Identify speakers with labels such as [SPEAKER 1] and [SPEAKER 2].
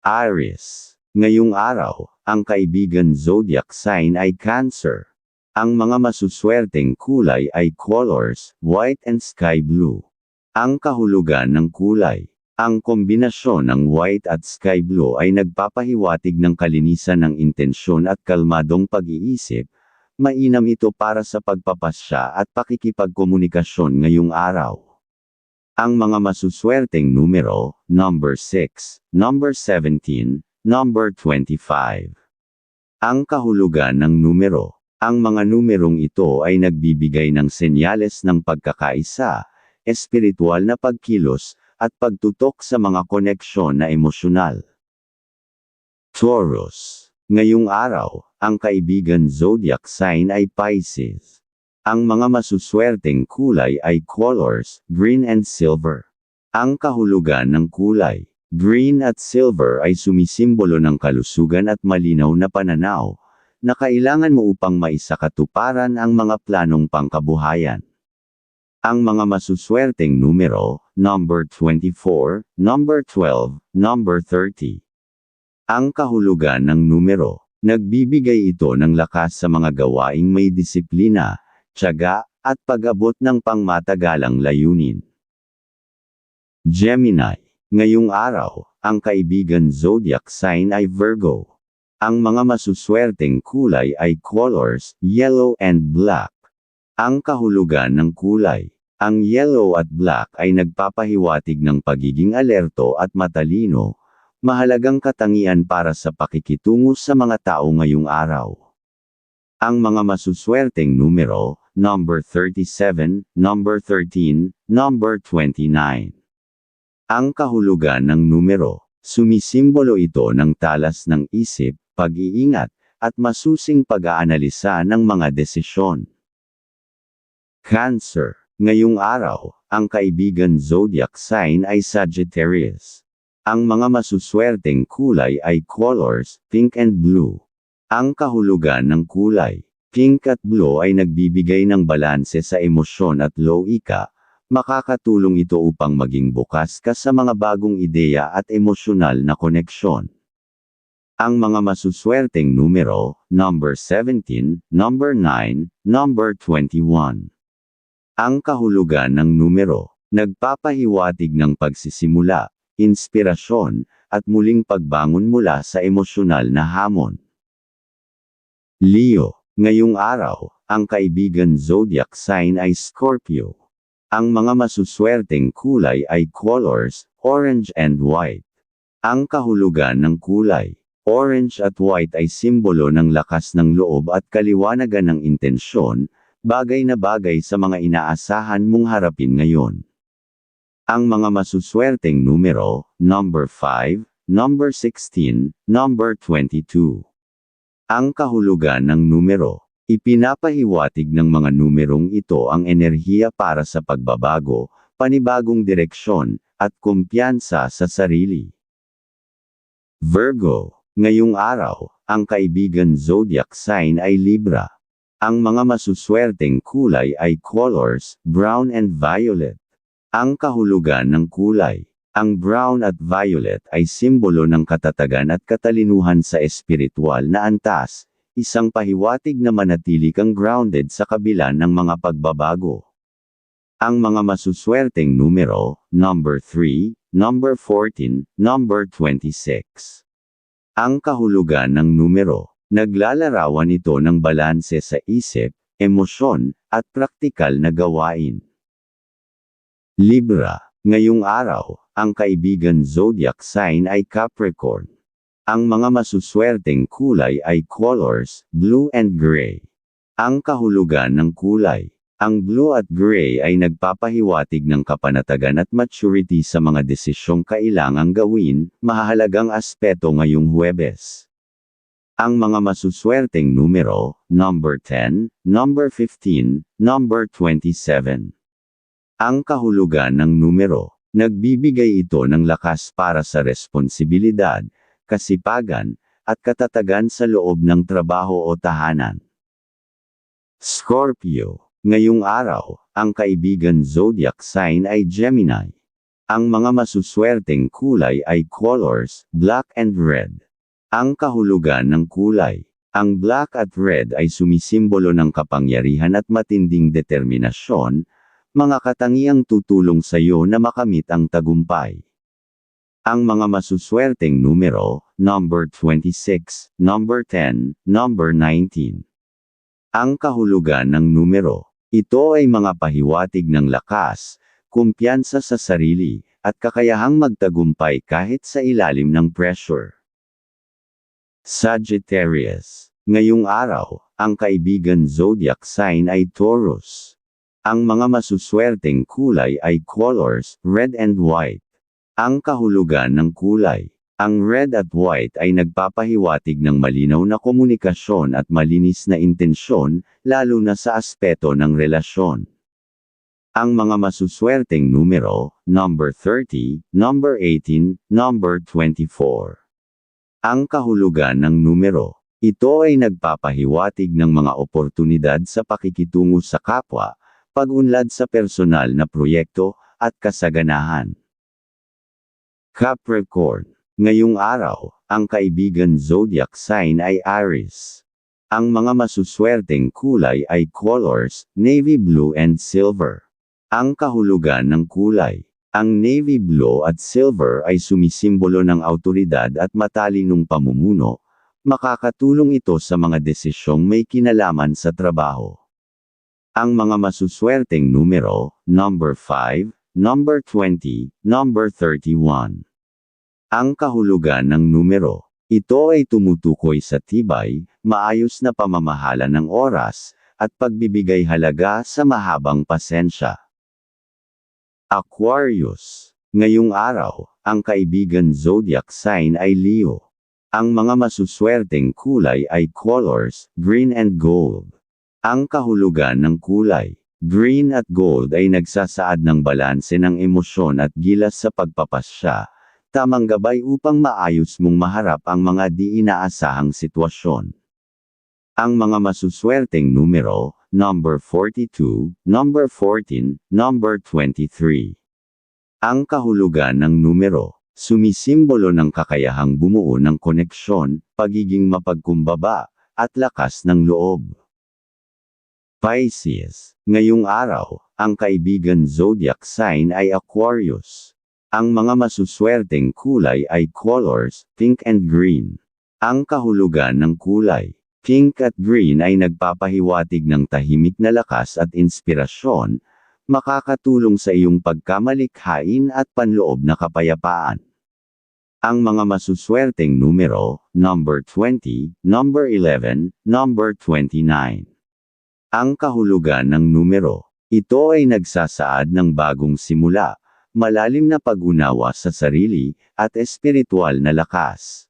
[SPEAKER 1] Aries. Ngayong araw, ang kaibigan zodiac sign ay Cancer. Ang mga masuswerteng kulay ay colors, white and sky blue. Ang kahulugan ng kulay. Ang kombinasyon ng white at sky blue ay nagpapahiwatig ng kalinisan ng intensyon at kalmadong pag-iisip. Mainam ito para sa pagpapasya at pakikipagkomunikasyon ngayong araw. Ang mga masuswerteng numero, number 6, number 17, number 25. Ang kahulugan ng numero. Ang mga numerong ito ay nagbibigay ng senyales ng pagkakaisa, espiritual na pagkilos, at pagtutok sa mga koneksyon na emosyonal. Taurus. Ngayong araw, ang kaibigan zodiac sign ay Pisces. Ang mga masuswerteng kulay ay colors, green and silver. Ang kahulugan ng kulay, green at silver ay sumisimbolo ng kalusugan at malinaw na pananaw, na kailangan mo upang maisakatuparan ang mga planong pangkabuhayan. Ang mga masuswerteng numero, number 24, number 12, number 30. Ang kahulugan ng numero, nagbibigay ito ng lakas sa mga gawaing may disiplina, tiyaga, at pag-abot ng pangmatagalang layunin. Gemini. Ngayong araw, ang kaibigan zodiac sign ay Virgo. Ang mga masuswerteng kulay ay colors, yellow and black. Ang kahulugan ng kulay. Ang yellow at black ay nagpapahiwatig ng pagiging alerto at matalino, mahalagang katangian para sa pakikitungo sa mga tao ngayong araw. Ang mga masuswerteng numero, number 37, number 13, number 29. Ang kahulugan ng numero, sumisimbolo ito ng talas ng isip, pag-iingat, at masusing pag-aanalisa ng mga desisyon. Cancer. Ngayong araw, ang kaibigan zodiac sign ay Sagittarius. Ang mga masuswerteng kulay ay colors, pink and blue. Ang kahulugan ng kulay, pink at blue ay nagbibigay ng balanse sa emosyon at loika, makakatulong ito upang maging bukas ka sa mga bagong ideya at emosyonal na koneksyon. Ang mga masuswerteng numero, number 17, number 9, number 21. Ang kahulugan ng numero, nagpapahiwatig ng pagsisimula, inspirasyon, at muling pagbangon mula sa emosyonal na hamon. Leo, ngayong araw, ang kaibigan zodiac sign ay Scorpio. Ang mga masuswerteng kulay ay colors, orange and white. Ang kahulugan ng kulay, orange at white ay simbolo ng lakas ng loob at kaliwanagan ng intensyon, bagay na bagay sa mga inaasahan mong harapin ngayon. Ang mga masuswerteng numero, number 5, number 16, number 22. Ang kahulugan ng numero, Ipinapahiwatig ng mga numerong ito ang enerhiya para sa pagbabago, panibagong direksyon, at kumpiyansa sa sarili. Virgo, ngayong araw, ang kaibigan zodiac sign ay Libra. Ang mga masuswerteng kulay ay colors, brown and violet. Ang kahulugan ng kulay. Ang brown at violet ay simbolo ng katatagan at katalinuhan sa espiritual na antas, isang pahiwatig na manatili kang grounded sa kabila ng mga pagbabago. Ang mga masuswerteng numero, number 3, number 14, number 26. Ang kahulugan ng numero, naglalarawan ito ng balanse sa isip, emosyon, at praktikal na gawain. Libra, ngayong araw, ang kaibigan zodiac sign ay Capricorn. Ang mga masuswerteng kulay ay colors, blue and gray. Ang kahulugan ng kulay. Ang blue at gray ay nagpapahiwatig ng kapanatagan at maturity sa mga desisyong kailangang gawin, mahalagang aspeto ngayong Huwebes. Ang mga masuswerteng numero, number 10, number 15, number 27. Ang kahulugan ng numero, nagbibigay ito ng lakas para sa responsibilidad, kasipagan, at katatagan sa loob ng trabaho o tahanan. Scorpio, ngayong araw, ang kaibigan zodiac sign ay Gemini. Ang mga masuswerteng kulay ay colors, black and red. Ang kahulugan ng kulay. Ang black at red ay sumisimbolo ng kapangyarihan at matinding determinasyon, mga katangiang tutulong sa iyo na makamit ang tagumpay. Ang mga masuswerteng numero, number 26, number 10, number 19. Ang kahulugan ng numero. Ito ay mga pahiwatig ng lakas, kumpiyansa sa sarili, at kakayahang magtagumpay kahit sa ilalim ng pressure. Sagittarius. Ngayong araw, ang kaibigan zodiac sign ay Taurus. Ang mga masuswerteng kulay ay colors, red and white. Ang kahulugan ng kulay. Ang red at white ay nagpapahiwatig ng malinaw na komunikasyon at malinis na intensyon, lalo na sa aspeto ng relasyon. Ang mga masuswerteng numero, number 30, number 18, number 24. Ang kahulugan ng numero. Ito ay nagpapahiwatig ng mga oportunidad sa pakikitungo sa kapwa, pag-unlad sa personal na proyekto, at kasaganahan. Capricorn. Ngayong araw, ang kaibigan zodiac sign ay Aries. Ang mga masuswerteng kulay ay colors, navy blue and silver. Ang kahulugan ng kulay. Ang navy blue at silver ay sumisimbolo ng autoridad at matalinong pamumuno. Makakatulong ito sa mga desisyong may kinalaman sa trabaho. Ang mga masuswerteng numero, number 5, number 20, number 31. Ang kahulugan ng numero. Ito ay tumutukoy sa tibay, maayos na pamamahala ng oras, at pagbibigay halaga sa mahabang pasensya. Aquarius. Ngayong araw, ang kaibigan zodiac sign ay Leo. Ang mga masuswerteng kulay ay colors, green and gold. Ang kahulugan ng kulay. Green at gold ay nagsasaad ng balanse ng emosyon at gilas sa pagpapasya, tamang gabay upang maayos mong maharap ang mga di inaasahang sitwasyon. Ang mga masuswerteng numero, number 42, number 14, number 23. Ang kahulugan ng numero, sumisimbolo ng kakayahang bumuo ng koneksyon, pagiging mapagkumbaba, at lakas ng loob. Pisces. Ngayong araw, ang kaibigan zodiac sign ay Aquarius. Ang mga masuswerteng kulay ay colors, pink and green. Ang kahulugan ng kulay. Pink at green ay nagpapahiwatig ng tahimik na lakas at inspirasyon, makakatulong sa iyong pagkamalikhain at panloob na kapayapaan. Ang mga masuswerteng numero, number 20, number 11, number 29. Ang kahulugan ng numero. Ito ay nagsasaad ng bagong simula, malalim na pag-unawa sa sarili, at espiritual na lakas.